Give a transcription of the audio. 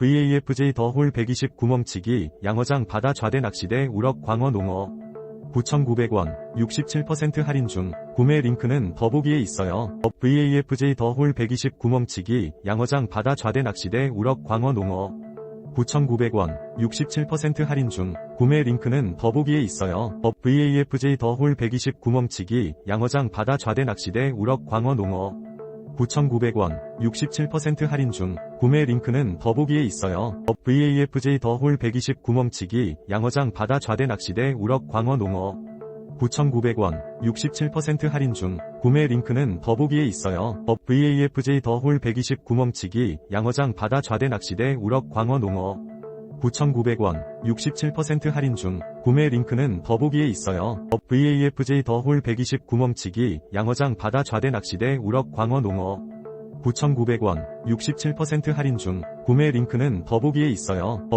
VAFJ 더홀 120 구멍치기 양어장 바다 좌대 낚시대 우럭 광어 농어 9,900원 67% 할인 중 구매 링크는 더보기에 있어요. VAFJ 더홀 120 구멍치기 양어장 바다 좌대 낚시대 우럭 광어 농어 9,900원 67% 할인 중 구매 링크는 더보기에 있어요. VAFJ 더홀 120 구멍치기 양어장 바다 좌대 낚시대 우럭 광어 농어 9,900원 67% 할인 중 구매 링크는 더보기에 있어요. VAFJ 더홀 120 구멍치기 양어장 바다 좌대 낚시대 우럭 광어 농어 9,900원 67% 할인 중 구매 링크는 더보기에 있어요. VAFJ 더홀 120 구멍치기 양어장 바다 좌대 낚시대 우럭 광어 농어 9,900원 67% 할인 중 구매 링크는 더보기에 있어요. VAFJ 더홀 120 구멍치기 양어장 바다 좌대 낚시대 우럭 광어 농어 9,900원 67% 할인 중 구매 링크는 더보기에 있어요.